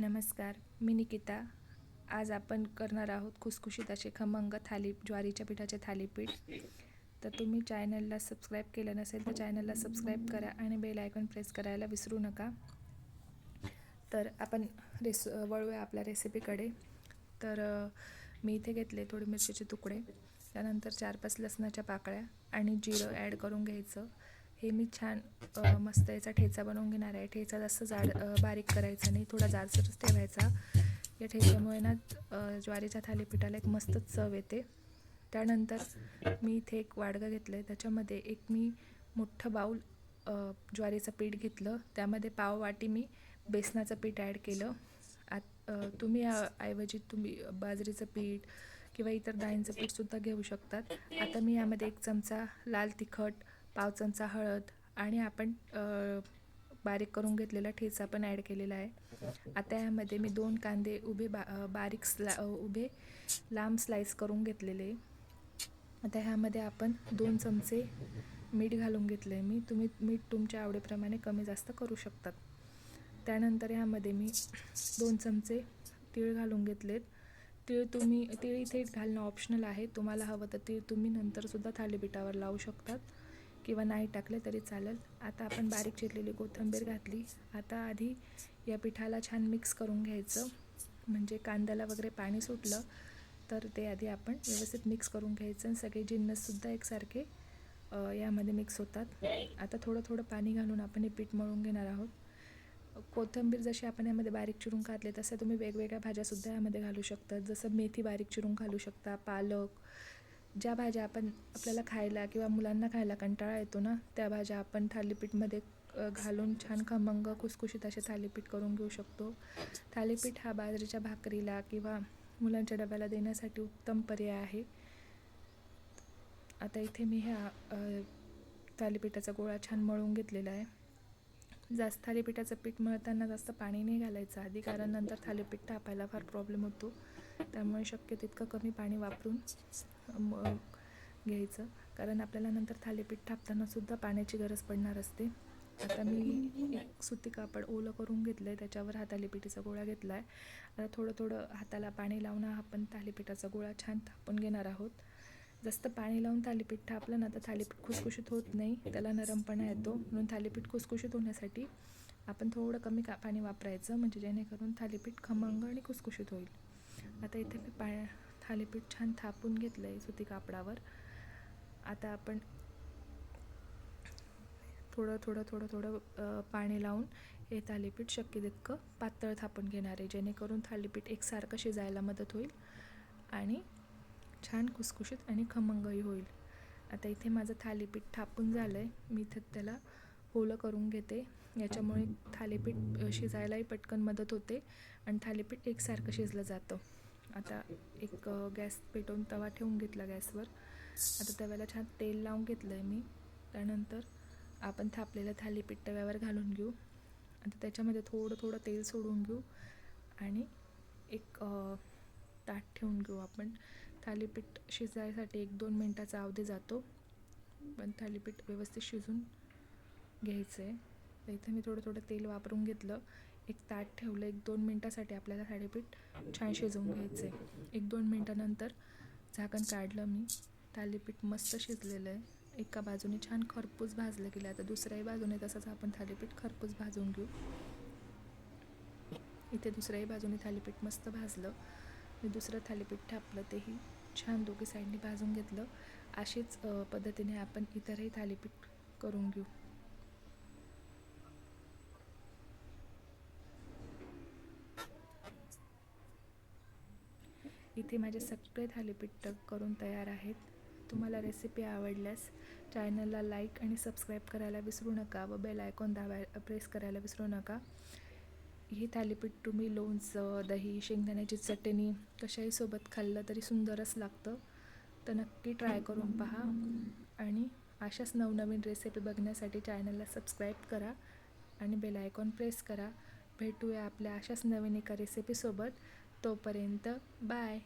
नमस्कार मी निकिता. आज आपण करणार आहोत खुसखुशीत असे खमंग थाली ज्वारीच्या पिठाचे थालीपीठ. तर तुम्ही चॅनलला सबस्क्राईब केलं नसेल तर चॅनलला सबस्क्राईब करा आणि बेल आयकॉन प्रेस करायला विसरू नका. तर आपण रेस वळूया आपल्या रेसिपीकडे. तर मी इथे घेतले थोडे मिरचीचे तुकडे. त्यानंतर चार पाच लसणाच्या पाकळ्या आणि जिरं ॲड करून घ्यायचं. हे मी छान मस्त याचा ठेचा बनवून घेणार आहे. ठेचा जास्त जाड बारीक करायचा नाही थोडा जाडसरच ठेवायचा. या ठेच्यामुळे ना ज्वारीच्या थालीपीठाला एक मस्तच चव येते. त्यानंतर मी इथे एक वाडगं घेतलं आहे त्याच्यामध्ये एक मी मोठं बाऊल ज्वारीचं पीठ घेतलं. त्यामध्ये पाव वाटी मी बेसनाचं पीठ ॲड केलं. आत तुम्ही ऐवजी तुम्ही बाजरीचं पीठ किंवा इतर डाळींचं पीठसुद्धा घेऊ शकतात. आता मी यामध्ये एक चमचा लाल तिखट पाव चमचा हळद आणि आपण बारीक करून घेतलेला ठेचा पण ॲड केलेला आहे. आता यामध्ये मी दोन कांदे उभे बा बारीक स्ला उभे लांब स्लाईस करून घेतलेले. आता ह्यामध्ये आपण दोन चमचे मीठ घालून घेतलं आहे मी. तुम्ही मीठ तुमच्या आवडीप्रमाणे कमी जास्त करू शकतात. त्यानंतर ह्यामध्ये मी दोन चमचे तीळ घालून घेतलेत. तीळ तुम्ही तीळ इथे घालणं ऑप्शनल आहे. तुम्हाला हवं तर तीळ तुम्ही नंतरसुद्धा थालीपीठावर लावू शकतात. किंवा नाही टाकले तरी चालेल. आता आपण बारीक चिरलेली कोथिंबीर घातली. आता आधी या पिठाला छान मिक्स करून घ्यायचं. म्हणजे कांद्याला वगैरे पाणी सुटलं तर ते आधी आपण व्यवस्थित मिक्स करून घ्यायचं. आणि सगळे जिन्नससुद्धा एकसारखे यामध्ये मिक्स होतात. आता थोडं थोडं पाणी घालून आपण हे पीठ मळून घेणार आहोत. कोथिंबीर जशी आपण यामध्ये बारीक चिरून घातले तसं तुम्ही वेगवेगळ्या भाज्यासुद्धा यामध्ये घालू शकता. जसं मेथी बारीक चिरून घालू शकता पालक ज्या भाज्या आपण आपल्याला खायला किंवा मुलांना खायला कंटाळा येतो ना त्या भाज्या आपण थालीपीठमध्ये घालून छान खमंग कुसकुशीत असे थालीपीठ करून घेऊ शकतो. थालीपीठ हा बाजरीच्या भाकरीला किंवा मुलांच्या डब्याला देण्यासाठी उत्तम पर्याय आहे. आता इथे मी ह्या थालीपीठाचा गोळा छान मळून घेतलेला आहे. जास्त थालीपीठाचं पीठ मळताना जास्त पाणी नाही घालायचं आधी कारण नंतर थालीपीठ तापायला फार प्रॉब्लेम होतो. त्यामुळे शक्य तितकं कमी पाणी वापरून घ्यायचं. कारण आपल्याला नंतर थालीपीठ थापताना सुद्धा पाण्याची गरज पडणार असते. आता मी एक सुती कापड ओलं करून घेतलं आहे त्याच्यावर हा थालीपीठाचा गोळा घेतला आहे आता थोडं थोडं हाताला पाणी लावून हा आपण थालीपीठाचा गोळा छान थापून घेणार आहोत. जास्त पाणी लावून थालीपीठ थापलं ना तर थालीपीठ खुसखुशीत होत नाही. त्याला नरमपणा येतो. म्हणून थालीपीठ खुसखुशीत होण्यासाठी आपण थोडं कमी का पाणी वापरायचं म्हणजे जेणेकरून थालीपीठ खमंग आणि खुसखुशीत होईल. आता इथे मी पा थालीपीठ छान थापून घेतलं आहे सुती कापडावर. आता आपण थोडं थोडं थोडं थोडं पाणी लावून हे थालीपीठ शक्य तितकं पातळ थापून घेणार आहे जेणेकरून थालीपीठ एकसारखं शिजायला मदत होईल. आणि छान खुसखुशीत आणि खमंगही होईल. आता इथे माझं थालीपीठ थापून झालं आहे मी इथे त्याला ओलं करून घेते. याच्यामुळे थालीपीठ शिजायलाही पटकन मदत होते आणि थालीपीठ एकसारखं शिजलं जातं. आता एक गॅस पेटवून तवा ठेवून घेतला गॅसवर. आता तव्याला छान तेल लावून घेतलं आहे मी. त्यानंतर आपण थापलेलं थालीपीठ तव्यावर घालून घेऊ. आता त्याच्यामध्ये थोडं थोडं तेल सोडून घेऊ आणि एक ताट ठेवून घेऊ आपण. थालीपीठ शिजायसाठी एक दोन मिनटाचा अवधी जातो. पण थालीपीठ व्यवस्थित शिजून घ्यायचं आहे तर इथे मी थोडं थोडं तेल वापरून घेतलं. एक ताट ठेवलं एक दोन मिनटासाठी आपल्याला थालीपीठ छान शिजवून घ्यायचं आहे एक दोन मिनटानंतर झाकण काढलं मी. थालीपीठ मस्त शिजलेलं आहे एका बाजूने छान खरपूस भाजलं गेलं. आता दुसऱ्याही बाजूने तसंच आपण थालीपीठ खरपूस भाजून घेऊ. इथे दुसऱ्याही बाजूने थालीपीठ मस्त भाजलं. मी दुसरं थालीपीठ थापलं तेही छान दोघी साईडने भाजून घेतलं. अशीच पद्धतीने आपण इतरही थालीपीठ करून घेऊ. इथे माझे सगळे थालीपीठ करून तयार आहेत. तुम्हाला रेसिपी आवडल्यास चॅनलला लाईक आणि सबस्क्राईब करायला विसरू नका व बेल आयकॉन दाबाय प्रेस करायला विसरू नका. ही थालीपीठ तुम्ही लोणचं दही शेंगदाण्याची चटणी कशाही सोबत खाल्लं तरी सुंदरच लागतं. तर नक्की ट्राय करून पहा. आणि अशाच नवनवीन रेसिपी बघण्यासाठी चॅनलला सबस्क्राईब करा आणि बेल आयकॉन प्रेस करा. भेटूया आपल्या अशाच नवीन एका रेसिपीसोबत तोपर्यंत बाय